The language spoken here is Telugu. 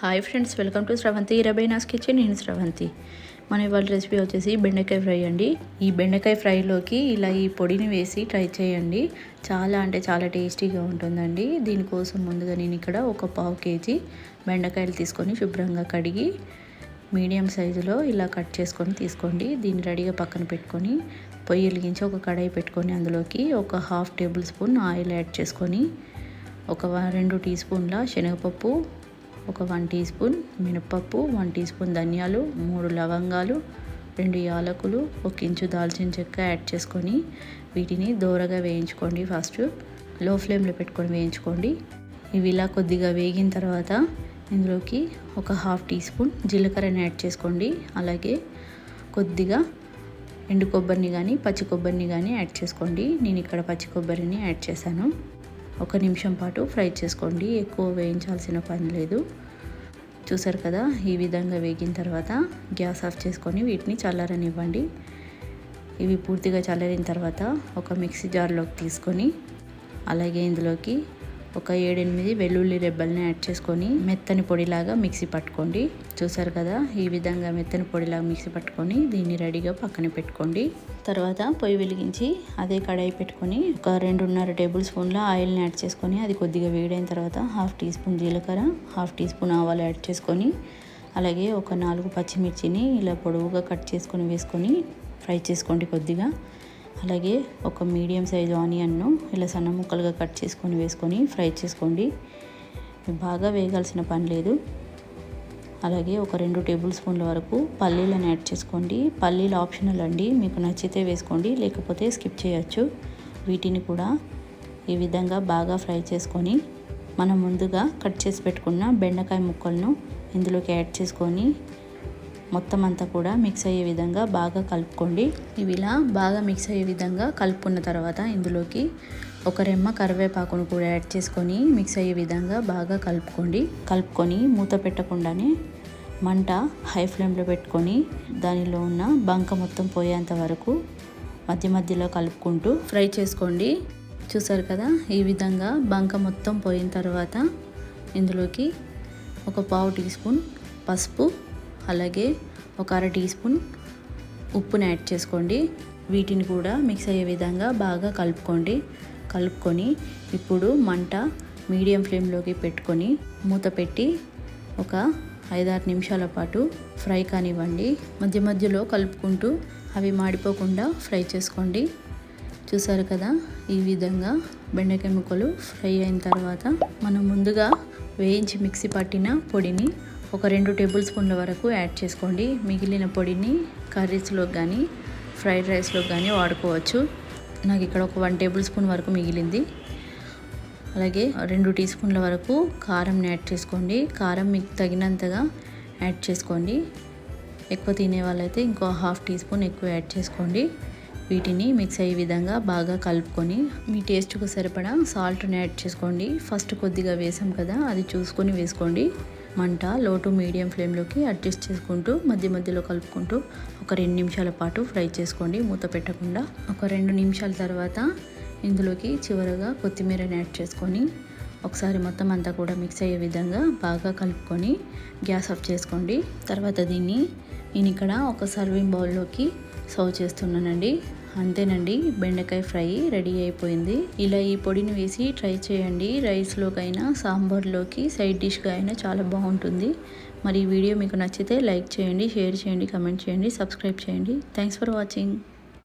Hi friends welcome to Sravanthi రబైనాస్ kitchen. నేను శ్రవంతి మన ఇవాళ రెసిపీ వచ్చేసి బెండకాయ ఫ్రై అండి. ఈ బెండకాయ ఫ్రైలోకి ఇలా ఈ పొడిని వేసి ట్రై చేయండి. చాలా అంటే చాలా టేస్టీగా ఉంటుందండి. దీనికోసం ముందుగా నేను ఇక్కడ ఒక పావు కేజీ బెండకాయలు తీసుకొని శుభ్రంగా కడిగి మీడియం సైజులో ఇలా కట్ చేసుకొని తీసుకోండి. దీన్ని రెడీగా పక్కన పెట్టుకొని పొయ్యి వెలిగించి ఒక కడాయి పెట్టుకొని అందులోకి ఒక half tablespoon oil add చేసుకొని ఒక రెండు టీ స్పూన్ల శనగపప్పు ఒక వన్ టీ స్పూన్ మినపప్పు వన్ టీ స్పూన్ ధనియాలు మూడు లవంగాలు రెండు యాలకులు ఒక ఇంచు దాల్చిన చెక్క యాడ్ చేసుకొని వీటిని దోరగా వేయించుకోండి ఫస్ట్. లో ఫ్లేమ్లో పెట్టుకొని వేయించుకోండి. ఇవి ఇలా కొద్దిగా వేగిన తర్వాత ఇందులోకి ఒక హాఫ్ టీ స్పూన్ జీలకర్రని యాడ్ చేసుకోండి. అలాగే కొద్దిగా ఎండు కొబ్బరిని కానీ పచ్చి కొబ్బరిని కానీ యాడ్ చేసుకోండి. నేను ఇక్కడ పచ్చి కొబ్బరిని యాడ్ చేశాను. ఒక నిమిషం పాటు ఫ్రై చేసుకోండి. ఎక్కువ వేయించాల్సిన పని లేదు. చూసారు కదా ఈ విధంగా వేగిన తర్వాత గ్యాస్ ఆఫ్ చేసుకొని వీటిని చల్లారనివ్వండి. ఇవి పూర్తిగా చల్లారిన తర్వాత ఒక మిక్సీ జార్లోకి తీసుకొని అలాగే ఇందులోకి ఒక ఏడెనిమిది వెల్లుల్లి రెబ్బల్ని యాడ్ చేసుకొని మెత్తని పొడిలాగా మిక్సీ పట్టుకోండి. చూసారు కదా ఈ విధంగా మెత్తని పొడిలాగా మిక్సీ పట్టుకొని దీన్ని రెడీగా పక్కన పెట్టుకోండి. తర్వాత పొయ్యి వెలిగించి అదే కడాయి పెట్టుకొని ఒక రెండున్నర టేబుల్ స్పూన్ల ఆయిల్ని యాడ్ చేసుకొని అది కొద్దిగా వేడైన తర్వాత హాఫ్ టీ స్పూన్ జీలకర్ర హాఫ్ టీ స్పూన్ ఆవాలు యాడ్ చేసుకొని అలాగే ఒక నాలుగు పచ్చిమిర్చిని ఇలా పొడవుగా కట్ చేసుకొని వేసుకొని ఫ్రై చేసుకోండి కొద్దిగా. అలాగే ఒక మీడియం సైజు ఆనియన్ను ఇలా సన్న ముక్కలుగా కట్ చేసుకొని వేసుకొని ఫ్రై చేసుకోండి. బాగా వేగాల్సిన పని లేదు. అలాగే ఒక రెండు టేబుల్ స్పూన్ల వరకు పల్లీలను యాడ్ చేసుకోండి. పల్లీలు ఆప్షనల్ అండి. మీకు నచ్చితే వేసుకోండి లేకపోతే స్కిప్ చేయొచ్చు. వీటిని కూడా ఈ విధంగా బాగా ఫ్రై చేసుకొని మనం ముందుగా కట్ చేసి పెట్టుకున్న బెండకాయ ముక్కలను ఇందులోకి యాడ్ చేసుకొని మొత్తం అంతా కూడా మిక్స్ అయ్యే విధంగా బాగా కలుపుకోండి. ఇవి ఇలా బాగా మిక్స్ అయ్యే విధంగా కలుపుకున్న తర్వాత ఇందులోకి ఒక రెమ్మ కరివేపాకును కూడా యాడ్ చేసుకొని మిక్స్ అయ్యే విధంగా బాగా కలుపుకోండి. కలుపుకొని మూత పెట్టకుండానే మంట హై ఫ్లేమ్లో పెట్టుకొని దానిలో ఉన్న బంక మొత్తం పోయేంత వరకు మధ్య మధ్యలో కలుపుకుంటూ ఫ్రై చేసుకోండి. చూసారు కదా ఈ విధంగా బంక మొత్తం పోయిన తర్వాత ఇందులోకి ఒక పావు టీ స్పూన్ పసుపు అలాగే ఒక అర టీ స్పూన్ ఉప్పుని యాడ్ చేసుకోండి. వీటిని కూడా మిక్స్ అయ్యే విధంగా బాగా కలుపుకోండి. కలుపుకొని ఇప్పుడు మంట మీడియం ఫ్లేమ్లోకి పెట్టుకొని మూత పెట్టి ఒక ఐదారు నిమిషాల పాటు ఫ్రై కానివ్వండి. మధ్య మధ్యలో కలుపుకుంటూ అవి మాడిపోకుండా ఫ్రై చేసుకోండి. చూసారు కదా ఈ విధంగా బెండకాయ ముక్కలు ఫ్రై అయిన తర్వాత మనం ముందుగా వేయించి మిక్సీ పట్టిన పొడిని ఒక రెండు టేబుల్ స్పూన్ల వరకు యాడ్ చేసుకోండి. మిగిలిన పొడిని కర్రీస్లో కానీ ఫ్రైడ్ రైస్లో కానీ వాడుకోవచ్చు. నాకు ఇక్కడ ఒక వన్ టేబుల్ స్పూన్ వరకు మిగిలింది. అలాగే రెండు టీ స్పూన్ల వరకు కారంని యాడ్ చేసుకోండి. కారం మీకు తగినంతగా యాడ్ చేసుకోండి. ఎక్కువ తినే వాళ్ళైతే ఇంకో హాఫ్ టీ స్పూన్ ఎక్కువ యాడ్ చేసుకోండి. వీటిని మిక్స్ అయ్యే విధంగా బాగా కలుపుకొని మీ టేస్ట్కు సరిపడా సాల్ట్ని యాడ్ చేసుకోండి. ఫస్ట్ కొద్దిగా వేసాం కదా అది చూసుకొని వేసుకోండి. మంట లో టు మీడియం ఫ్లేమ్లోకి అడ్జస్ట్ చేసుకుంటూ మధ్య మధ్యలో కలుపుకుంటూ ఒక రెండు నిమిషాల పాటు ఫ్రై చేసుకోండి. మూత పెట్టకుండా ఒక రెండు నిమిషాల తర్వాత ఇందులోకి చివరగా కొత్తిమీరని యాడ్ చేసుకొని ఒకసారి మొత్తం అంతా కూడా మిక్స్ అయ్యే విధంగా బాగా కలుపుకొని గ్యాస్ ఆఫ్ చేసుకోండి. తర్వాత దీన్ని నేను ఇక్కడ ఒక సర్వింగ్ బౌల్లోకి సర్వ్ చేస్తున్నానండి. అంతేనండి బెండకాయ ఫ్రై రెడీ అయిపోయింది. ఇలా ఈ పొడిని వేసి ట్రై చేయండి. రైస్లోకైనా సాంబార్లోకి సైడ్ డిష్గా అయినా చాలా బాగుంటుంది. మరి ఈ వీడియో మీకు నచ్చితే లైక్ చేయండి షేర్ చేయండి కమెంట్ చేయండి సబ్స్క్రైబ్ చేయండి. Thanks for watching